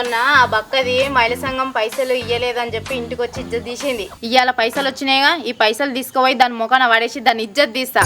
మొన్న ఆ బక్కది మహిళ సంఘం పైసలు ఇయ్యలేదని చెప్పి ఇంటికి వచ్చి ఇజ్జత్ తీసింది. ఇవాళ పైసలు వచ్చినాయిగా ఈ పైసలు తీసుకుపోయి దాని ముఖాన పడేసి దాన్ని ఇజ్జత్ తీస్తా.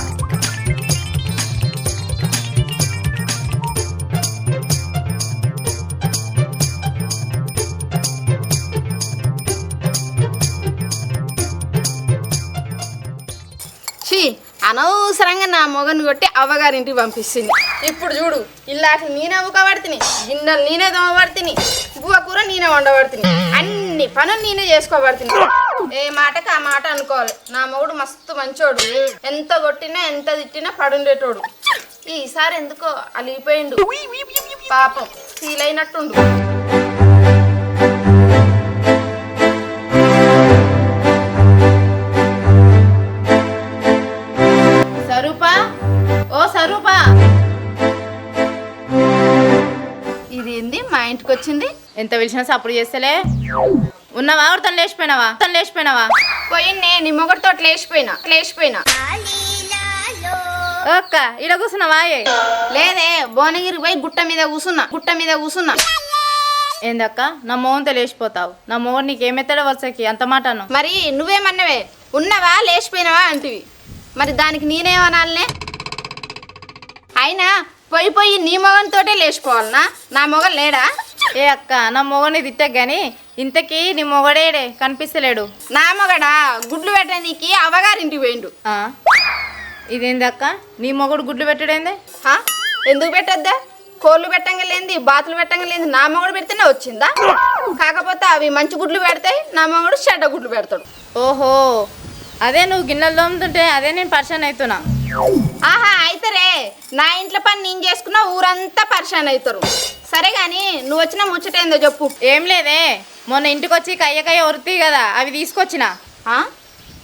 అనవసరంగా నా మొగను కొట్టి అవ్వగారింటికి పంపిస్తుంది. ఇప్పుడు చూడు ఇల్లాకి నేనే ఉక్కబడుతుంది గిన్నెలు నేనే దోమబడుతుంది బువ్వ కూర నేనే వండబడుతుంది అన్ని పనులు నేనే చేసుకోబడుతుంది ఏ మాటకి ఆ మాట అనుకోవాలి. నా మొగుడు మస్తు మంచోడు. ఎంత కొట్టినా ఎంత తిట్టినా పడుండేటోడు. ఈసారి ఎందుకో అలిగిపోయిండు. పాపం ఫీల్ అయినట్టుండు. ఇంటికి వచ్చింది ఎంత పిలిచినా సప్పుడు చేస్తలే. ఉన్నావా? తను లేచిపోయినావా? తను లేచిపోయినావా? పోయిన్నే నీ మొగడితో లేచిపోయినా లేచిపోయినా. ఓ అక్క ఇడ కూర్చున్నావా? లేదే భువనగిరి పోయి గుట్ట మీద కూసున్నా గుట్ట మీద కూసున్నా ఏందక్క? నా మొహంతో లేచిపోతావు. నా మొహం నీకేమెత్తాడో వరుసకి? అంత మాట అను మరి నువ్వేమన్నవే? ఉన్నవా? లేచిపోయినావా? అంటివి. మరి దానికి నేనేమనాలనే? అయినా పోయి పోయి నీ మొగంతోటే లేచిపోవాలనా? నా మొగం లేడా? ఏ అక్క నా మొగని తిట్టా గాని ఇంతకీ నీ మొగడేడే కనిపిస్తలేడు. నా మొగడా? గుడ్లు పెట్టడానికి అవ్వగారింటికి పోయిండు. ఆ? ఇదేంది అక్క? నీ మొగుడు గుడ్లు పెట్టడేంది? హా? ఎందుకు పెట్టొద్దా? కోళ్ళు పెట్టంగా లేనిది బాతులు పెట్టంగా లేనిది నా మొగుడు పెడితేనే వచ్చిందా? కాకపోతే అవి మంచి గుడ్లు పెడతాయి నా మొగుడు చెడ్డ గుడ్లు పెడతాడు. ఓహో అదే నువ్వు గిన్నెలు తోముతుంటే అదే నేను పరిచయం అవుతున్నా. ఆహా అయితరే నా ఇంట్లో పని నేను చేసుకున్నా ఊరంతా పరిశాన్ అవుతారు. సరే గాని నువ్వు వచ్చిన ముచ్చటేందో చెప్పు. ఏం లేదే మొన్న ఇంటికి వచ్చి కయ్య కయ్య ఒరుతాయి కదా అవి తీసుకొచ్చిన. ఆ?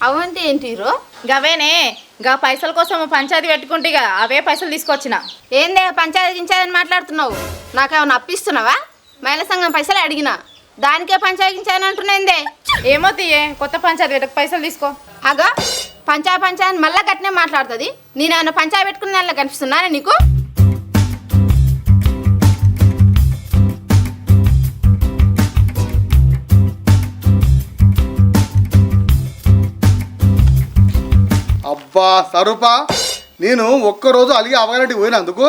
అవంటే ఏంటి హీరో గవేనే గా పైసల కోసం పంచాయతీ పెట్టుకుంటే ఇక అవే పైసలు తీసుకొచ్చిన. ఏందే పంచాయతీ గించాయని మాట్లాడుతున్నావు? నాకేమైనా అప్పిస్తున్నావా? మహిళా సంఘం పైసలు అడిగినా. దానికే పంచాయతీ అంటున్నాయిందే ఏమో తీయే కొత్త పంచాయతీ పెట్టక పైసలు తీసుకో. అగా పంచా పంచా అని మళ్ళా గట్టినే మాట్లాడుతుంది. నేనేమైనా పంచాయతీ పెట్టుకున్న దానిలో కనిపిస్తున్నానా నీకు? అబ్బా సరూపా నేను ఒక్కరోజు అలిగి అవగారింటికి పోయినందుకు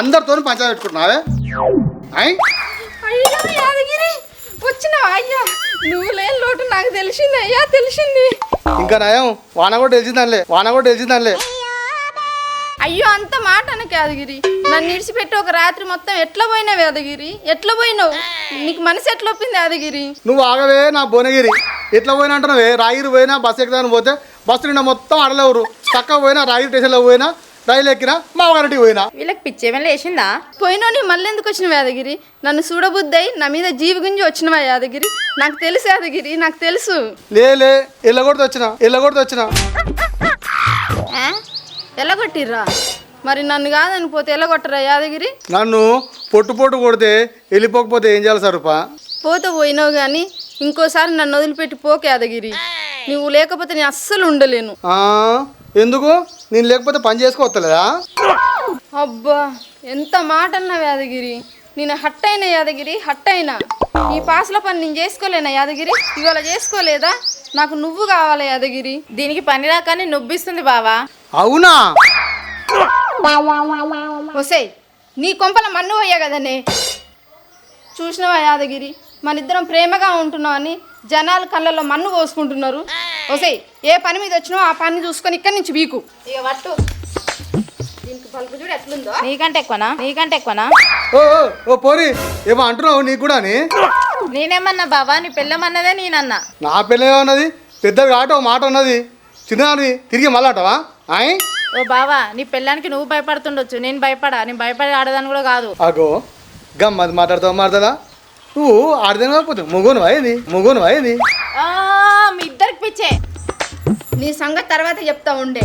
అందరితో పంచాయతీ పెట్టుకుంటున్నావే? అయ్యో యాదగిరి వచ్చినావా? అయ్యా నువ్వు లేని లోటు నాకు తెలిసింది అయ్యా తెలిసింది. ఇంకా నయం వాన కూడా తెలిసిందానిలే వాన కూడా తెలిసిందానిలే. అయ్యో అంత మాట అనకు యాదగిరి. నన్ను ఇడిచిపెట్టి ఒక రాత్రి మొత్తం ఎట్లా పోయినావు యాదగిరి? ఎట్లా పోయినావు? నీకు మనసు ఎట్లా ఒప్పింది యాదగిరి? నువ్వు ఆగవే నా భువనగిరి. ఎట్లా పోయినా అంటున్నావే? రాగిరి పోయినా బస్సు ఎక్కుదాని పోతే బస్సు నిండా మొత్తం అడలేవురు. చక్కగా పోయినా రాగిరి స్టేషన్లో పోయినా రైలు ఎక్కినా మా వారింటికి పోయినా? వీళ్ళకి పిచ్చేమైనా లేచిందా? పోయినావు నీ మళ్ళీ ఎందుకు వచ్చినావు యాదగిరి? నన్ను చూడబుద్దయి నా మీద జీవి గుంజి వచ్చినవా యాదగిరి? నాకు తెలుసు యాదగిరి నాకు తెలుసు. లే లే ఎల్లగొడితే వచ్చిన ఎల్లగొడితే వచ్చిన. ఆ? ఎలా కొట్టిర్రా మరి నన్ను కాదని పోతే ఎలా కొట్టరా యాదగిరి? నన్ను పొట్టు పొట్టు కొడితే వెళ్ళిపోకపోతే ఏం చేయాలి సరూపా? పోతే పోయినావు కానీ ఇంకోసారి నన్ను వదిలిపెట్టి పోక యాదగిరి. నువ్వు లేకపోతే నేను అస్సలు ఉండలేను. ఆ, ఎందుకు? నేను లేకపోతే పని చేసుకోవత్తలేదా అబ్బా ఎంత మాట అన్నావు యాదగిరి. నేను హట్ అయినా యాదగిరి హట్ అయినా ఈ పాసల పని నేను చేసుకోలేనా యాదగిరి? ఇవాళ చేసుకోలేదా? నాకు నువ్వు కావాలి యాదగిరి? దీనికి పని రాకని నువ్విస్తుంది బావా. అవునా? ఒసేయ్ నీ కొంపల మన్ను పోయా కదనే. చూసినావా యాదగిరి? మన ఇద్దరం ప్రేమగా ఉంటున్నాం అని జనాలు కళ్ళల్లో మన్ను పోసుకుంటున్నారు. ఒసేయ్ ఏ పని మీద వచ్చినావో ఆ పని చూసుకొని ఇక్కడి నుంచి వీకు. ఇక పట్టు. దీనికి పలుపు చూడు ఎట్లుందో. నీకంటే ఎక్కువనా? నీకంటే ఎక్కువనా? ఓ ఓ, ఓ పోరి ఏమో అంటున్నావు నీకు కూడా అని? నేనేమన్నా బావా? నీ పెళ్ళమన్నదే నేనన్నా. నా పిల్ల ఉన్నది పెద్దగా ఆట ఓ మాట ఉన్నది చిన్నదాన్ని తిరిగి మళ్ళీ ఆయ్? ఓ బావా నీ పెళ్ళానికి నువ్వు భయపడుతుండొచ్చు. నేను భయపడా? నేను భయపడి ఆడదాని కూడా కాదు. అగో గమ్మది మాట్లాడతావు మాట్లాడదా? నువ్వు ఆడదాని కాకపోతే ముగ్గును అయింది ముగ్గును అయింది ఆ, మీ ఇద్దరికి పిచ్చే. నీ సంగతి తర్వాత చెప్తా ఉండే.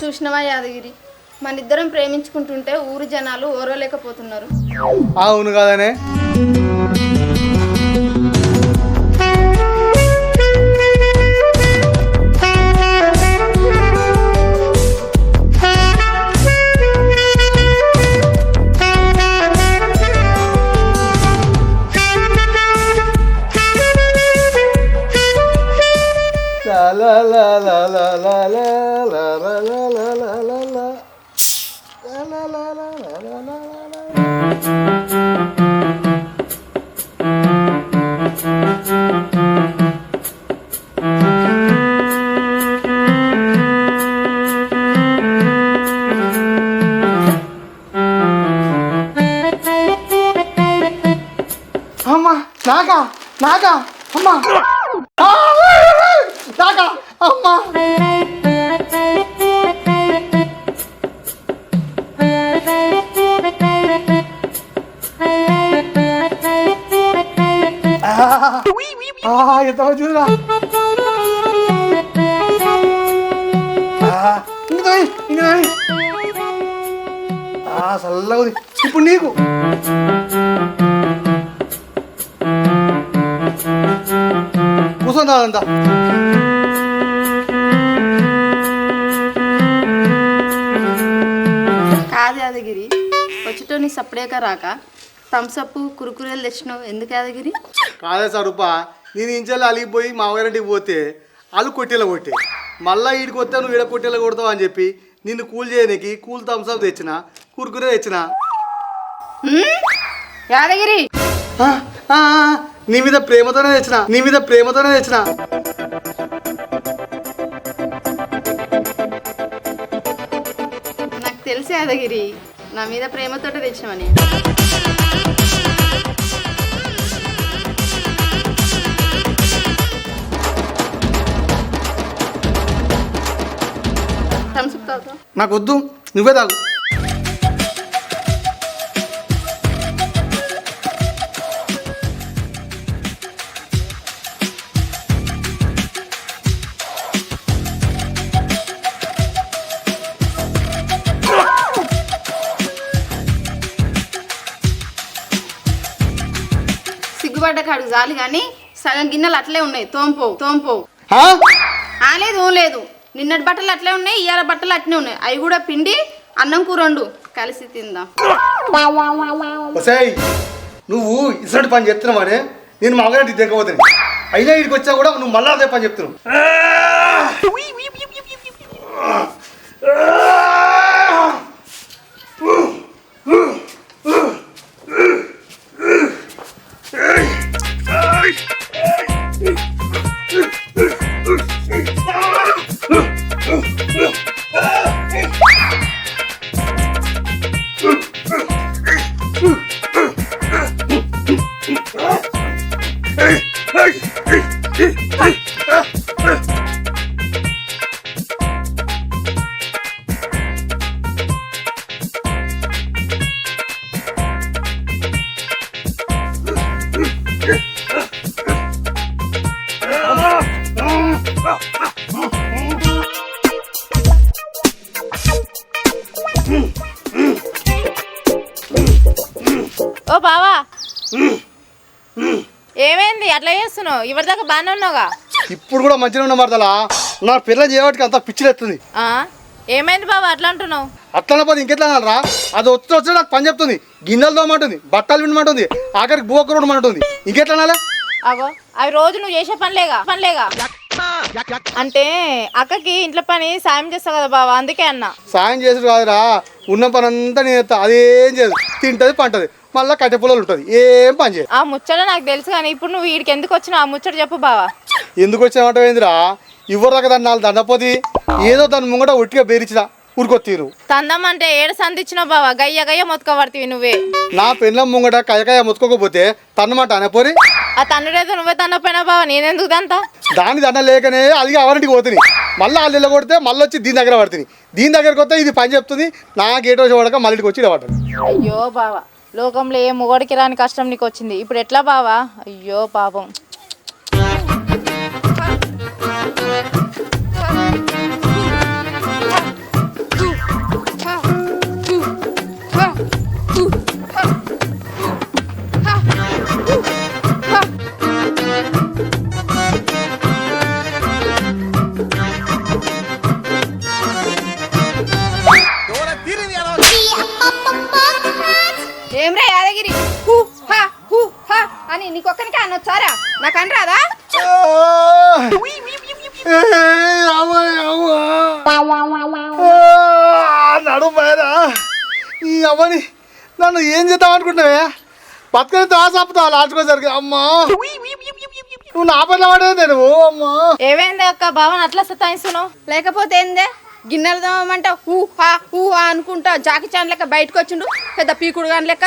చూసినవా యాదగిరి? మన ఇద్దరం ప్రేమించుకుంటుంటే ఊరు జనాలు ఓరలేకపోతున్నారు అవును కాదనే. 엄마 나가 나가. 엄마. 엄마. 아, 아, 이거 떨어지나? 아, ఇంకా ఇంకా ఆ చల్లగా ఉంది ఇప్పుడు నీకు కూర్చొని రాదంతా కాదు యాదగిరి. వచ్చేటో నీ సప్పుడేక రాక థమ్సప్ కురుకురేలు తెచ్చినావు. ఎందుకు యాదగిరి? కాదే సరుప నేను ఇంచెల్లి అలిగిపోయి మా ఊరింటికి పోతే వాళ్ళు కొట్టేలా కొట్టే. మళ్ళా ఈడికి వస్తే నువ్వు ఈడ కొట్టేలా కొడతావు అని చెప్పి నిన్ను కూల్ చేయడానికి కూల్ థమ్స్అప్ తెచ్చిన కురుకురే తెచ్చిన? యాదగిరి. నీ మీద ప్రేమతోనే తెచ్చిన నీ మీద ప్రేమతోనే తెచ్చిన. యాదగిరి నా మీద ప్రేమతోట తెచ్చామని నాకు వద్దు నువ్వే తాగు. కాడికి చాలు కానీ సగం గిన్నెలు అట్లే ఉన్నాయి. తోంపోవు తోంపోవు ఆ? ఆ లేదు. నిన్నటి బట్టలు అట్లే ఉన్నాయి ఇవాళ బట్టలు అట్లే ఉన్నాయి. అవి కూడా పిండి అన్నం కూర వండు. కలిసి తిందాం. నువ్వు ఇసటి పని చెప్తున్నావనే నేను మా దిగబోతాను అయినా ఇక్కడికి వచ్చా కూడా నువ్వు మళ్ళా అదే పని చెప్తున్నావు. ও বাবা। అట్లా చేస్తున్నావు? ఇవరిదాకా బాగానే ఉన్నావుగా? ఇప్పుడు కూడా మంచిగా ఉన్న మరదలా. నా పిల్ల చేయబట్టి అంత పిచ్చిలేస్తుంది. ఆ? ఏమైంది బావా అట్లా అంటున్నావు? అట్లా పోతే ఇంకెట్లా అనాలరా అది వచ్చి వచ్చి నాకు పని చెప్తుంది. గిన్నెలు తోమంటుంది బట్టలు వినమంటుంది ఆఖరికి బువ్వకూర ఉండమంటుంది. ఇంకెట్లా అనాలే? అగో అవి రోజు నువ్వు చేసే పనిలేగా పనిలేగా? అంటే అక్కకి ఇంట్లో పని సాయం చేస్తావు కదా బావా అందుకే అన్నా. సాయం చేసుడు కాదురా. ఉన్న పని అంతా నేను చేస్తా. అదేం చేయదు తింటది పంటది. మళ్ళీ కట్టె పొలాలు ఉంటుంది. ఏం పని చేయదు. ఆ ముచ్చట నాకు తెలుసు కానీ ఇప్పుడు నువ్వు వీడికి ఎందుకు వచ్చినావు? ఆ ముచ్చట చెప్పు బావా. ఎందుకు వచ్చామంటే ఏందిరా? ఇవ్వరు దాన్ని నాలుగు దండపోతే ఏదో దాని ముంగట ఒట్టిగా బేరిచిన ఊరుకొత్తిరు. తందం అంటే ఏడు సంధిచ్చినావు బావా? గయ్య గయ్య మొత్తుకోబడుతుంది నువ్వే. నా పెళ్ళం ముంగట కయకాయ ముత్తుకోకపోతే తన్నమాట అనపోరి ఆ తండ్రితో నువ్వే తన్నపోయినా బావా? నేనెందుకు దంతా? దాని దండ లేకనే అలిగి అవరింటికి పోతుంది మళ్ళీ వాళ్ళు ఇళ్ళ కొడితే మళ్ళీ వచ్చి దీని దగ్గర పడుతుంది దీని దగ్గరకు వస్తే ఇది పని చెప్తుంది. నా గేటో చూడక మళ్ళీ వచ్చి ఇలా పడుతుంది అయ్యో బావా. లోకంలో ఏ మొగడికి రాని కష్టం నీకు వచ్చింది. ఇప్పుడు ఎట్లా బావా? అయ్యో పాపం. ఒక్కనికే అనొచ్చారా నాకు అని రాదా? నడు ఈ అమ్మని నన్ను ఏం చేద్దాం అనుకుంటున్నావే? బతుకని తాసాపుతావు లాచుకోసరికి అమ్మా. నువ్వు నా పని పడేదే నువ్వు అమ్మా. ఏమైంది అక్క? భావన అట్లా సతాయిస్తున్నావు? లేకపోతే ఏందే? గిన్నెలు తోమంటే హూ హా హూ హా అనుకుంటా జాకి చాన్ లెక్క బయటకు వచ్చిండు పెద్ద పీకుడు గాని లెక్క.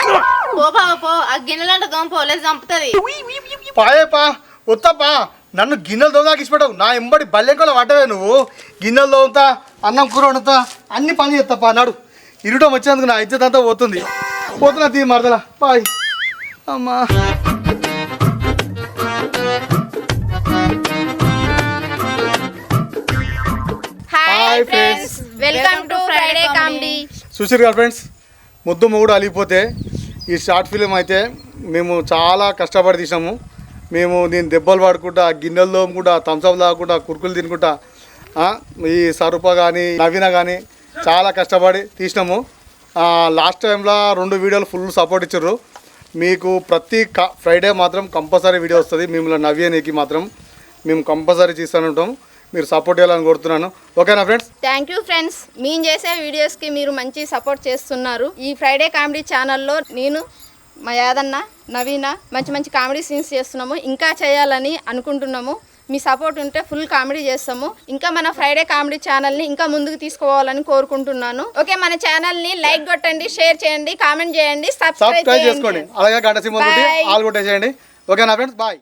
పో బావ పో. ఆ గిన్నెలంట లేదు చంపుతుంది. పాయే పా. వస్తాపా నన్ను గిన్నెలు దొంగకి ఇచ్చిపెట్టవు నా ఎంబడి బల్లెంకలో పడ్డవే నువ్వు. గిన్నెలు దోగుతా అన్నం కూర వండుతా అన్ని పని చేస్తాపా నాడు. ఇరుటం వచ్చేందుకు నా ఇజ్జత్ అంతా పోతుంది. పోతున్నా తీ మరదలా. బాయ్. అమ్మా. Hi friends. Welcome to Friday comedy చూసిరు కదా ఫ్రెండ్స్ ముద్దు మొగుడు అలిగిపోతే ఈ షార్ట్ ఫిలిం అయితే మేము చాలా కష్టపడి తీసాము. మేము దీన్ని దెబ్బలు పడుకుంటా గిన్నెలు తోముకుంటా థమ్స్అప్ తాగుకుంటా కురుకులు తినుకుంటా ఆ, ఈ సరుప కానీ నవీన కానీ చాలా కష్టపడి తీసినాము. లాస్ట్ టైంలో రెండు వీడియోలు ఫుల్ సపోర్ట్ ఇచ్చారు మీకు ప్రతి క ఫ్రైడే మాత్రం కంపల్సరీ వీడియో వస్తుంది. మిమ్మల్ని నవ్యనికి మాత్రం మేము కంపల్సరీ చేస్తూనే ఉంటాం. మీరు సపోర్ట్ చేయాలని కోరుతున్నాను. ఓకేనా ఫ్రెండ్స్ థ్యాంక్ యూ ఫ్రెండ్స్ మేము చేసే వీడియోస్కి మీరు మంచి సపోర్ట్ చేస్తున్నారు. ఈ ఫ్రైడే కామెడీ ఛానల్లో నేను మా యాదన్న నవీన మంచి మంచి కామెడీ సీన్స్ చేస్తున్నాము. ఇంకా చేయాలని అనుకుంటున్నాము. మీ సపోర్ట్ ఉంటే ఫుల్ కామెడీ చేస్తాము. ఇంకా మన ఫ్రైడే కామెడీ ఛానల్ని ఇంకా ముందుకు తీసుకోవాలని కోరుకుంటున్నాను. ఓకే మన ఛానల్ని లైక్ కొట్టండి షేర్ చేయండి కామెంట్ చేయండి సబ్స్క్రైబ్ చేసుకోండి. అలాగే గంట. ఆల్ కొట్టేసేయండి. ఓకేనా ఫ్రెండ్స్ బాయ్